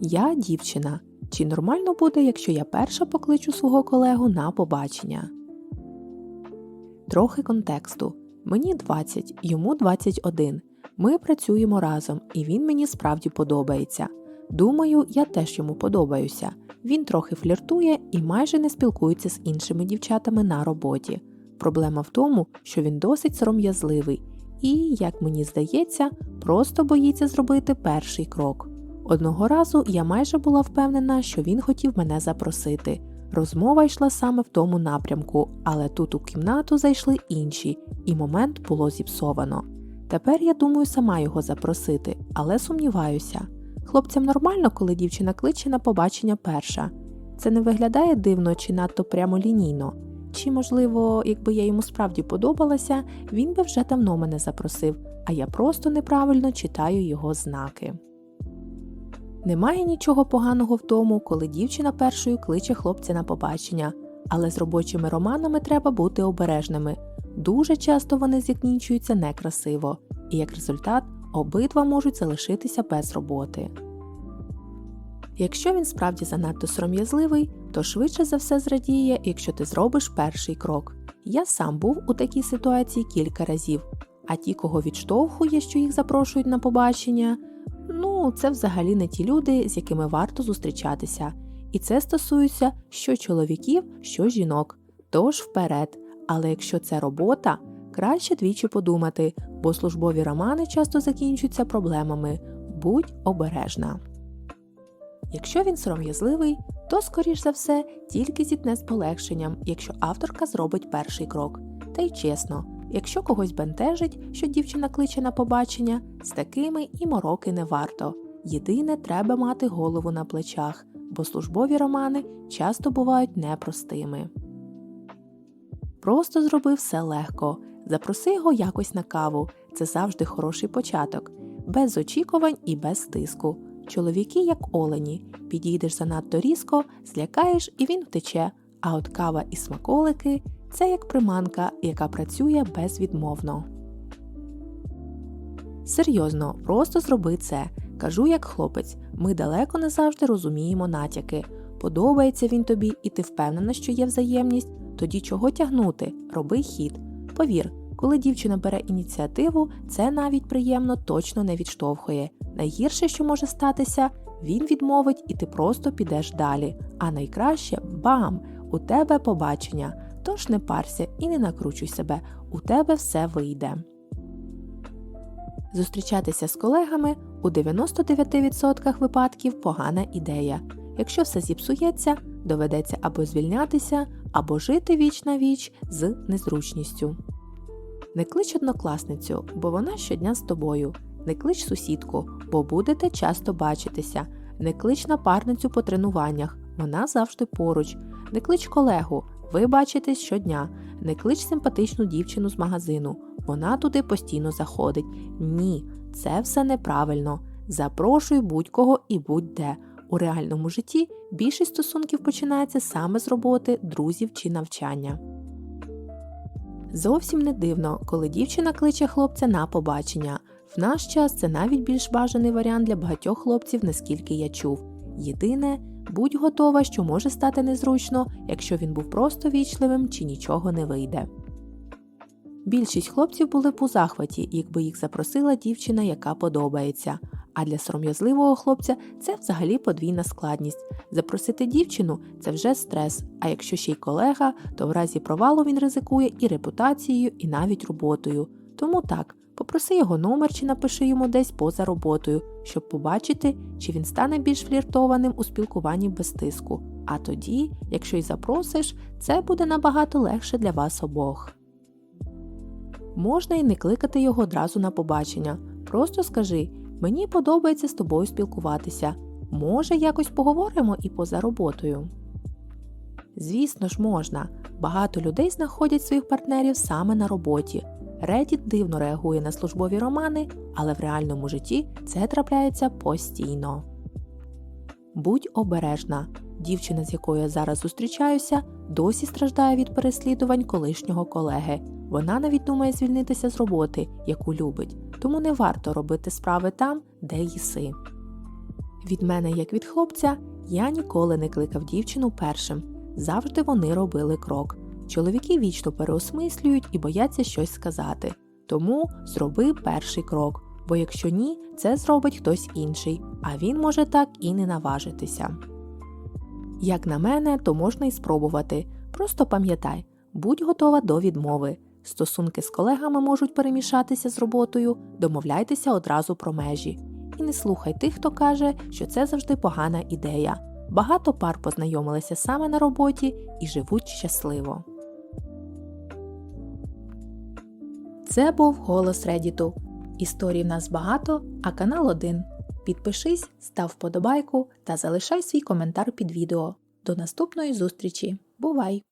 Я дівчина. Чи нормально буде, якщо я перша покличу свого колегу на побачення? Трохи контексту. Мені 20, йому 21. Ми працюємо разом, і він мені справді подобається. Думаю, я теж йому подобаюся. Він трохи фліртує і майже не спілкується з іншими дівчатами на роботі. Проблема в тому, що він досить сором'язливий і, як мені здається, просто боїться зробити перший крок. Одного разу я майже була впевнена, що він хотів мене запросити. Розмова йшла саме в тому напрямку, але тут у кімнату зайшли інші, і момент було зіпсовано. Тепер я думаю сама його запросити, але сумніваюся. Хлопцям нормально, коли дівчина кличе на побачення перша. Це не виглядає дивно чи надто прямолінійно. Чи, можливо, якби я йому справді подобалася, він би вже давно мене запросив, а я просто неправильно читаю його знаки. Немає нічого поганого в тому, коли дівчина першою кличе хлопця на побачення, але з робочими романами треба бути обережними. Дуже часто вони закінчуються некрасиво, і як результат обидва можуть залишитися без роботи. Якщо він справді занадто сором'язливий, то швидше за все зрадіє, якщо ти зробиш перший крок. Я сам був у такій ситуації кілька разів, а ті, кого відштовхує, що їх запрошують на побачення, ну це взагалі не ті люди, з якими варто зустрічатися. І це стосується що чоловіків, що жінок. Тож вперед. Але якщо це робота, краще двічі подумати, бо службові романи часто закінчуються проблемами. Будь обережна. Якщо він сором'язливий, то, скоріш за все, тільки зітне з полегшенням, якщо авторка зробить перший крок. Та й чесно, якщо когось бентежить, що дівчина кличе на побачення, з такими і мороки не варто. Єдине, треба мати голову на плечах, бо службові романи часто бувають непростими. Просто зроби все легко. Запроси його якось на каву. Це завжди хороший початок, без очікувань і без тиску. Чоловіки, як олені, підійдеш занадто різко, злякаєш і він втече. А от кава і смаколики це як приманка, яка працює безвідмовно. Серйозно, просто зроби це. Кажу як хлопець, ми далеко не завжди розуміємо натяки. Подобається він тобі, і ти впевнена, що є взаємність, тоді чого тягнути, роби хід. Повір, коли дівчина бере ініціативу, це навіть приємно точно не відштовхує. Найгірше, що може статися, він відмовить і ти просто підеш далі. А найкраще бам! У тебе побачення. Тож не парся і не накручуй себе, у тебе все вийде. Зустрічатися з колегами у 99% випадків погана ідея. Якщо все зіпсується, доведеться або звільнятися, або жити віч на віч з незручністю. Не клич однокласницю, бо вона щодня з тобою. Не клич сусідку, бо будете часто бачитися. Не клич напарницю по тренуваннях, вона завжди поруч. Не клич колегу, ви бачитесь щодня. Не клич симпатичну дівчину з магазину, вона туди постійно заходить. Ні, це все неправильно. Запрошуй будь-кого і будь-де. У реальному житті більшість стосунків починається саме з роботи, друзів чи навчання. Зовсім не дивно, коли дівчина кличе хлопця на побачення. В наш час це навіть більш бажаний варіант для багатьох хлопців, наскільки я чув. Єдине, будь готова, що може стати незручно, якщо він був просто вічливим чи нічого не вийде. Більшість хлопців були б у захваті, якби їх запросила дівчина, яка подобається. А для сором'язливого хлопця це взагалі подвійна складність. Запросити дівчину це вже стрес, а якщо ще й колега, то в разі провалу він ризикує і репутацією, і навіть роботою. Тому так, попроси його номер чи напиши йому десь поза роботою, щоб побачити, чи він стане більш фліртованим у спілкуванні без тиску. А тоді, якщо й запросиш, це буде набагато легше для вас обох. Можна і не кликати його одразу на побачення. Просто скажи мені подобається з тобою спілкуватися. Може, якось поговоримо і поза роботою. Звісно ж, можна. Багато людей знаходять своїх партнерів саме на роботі. Reddit дивно реагує на службові романи, але в реальному житті це трапляється постійно. Будь обережна. Дівчина, з якою я зараз зустрічаюся, досі страждає від переслідувань колишнього колеги. Вона навіть думає звільнитися з роботи, яку любить, тому не варто робити справи там, де їси. Від мене, як від хлопця, я ніколи не кликав дівчину першим. Завжди вони робили крок. Чоловіки вічно переосмислюють і бояться щось сказати. Тому зроби перший крок, бо якщо ні, це зробить хтось інший, а він може так і не наважитися. Як на мене, то можна і спробувати. Просто пам'ятай, будь готова до відмови. Стосунки з колегами можуть перемішатися з роботою, домовляйтеся одразу про межі. І не слухай тих, хто каже, що це завжди погана ідея. Багато пар познайомилися саме на роботі і живуть щасливо. Це був голос Редіту. Історій в нас багато, а канал один. Підпишись, став вподобайку та залишай свій коментар під відео. До наступної зустрічі. Бувай!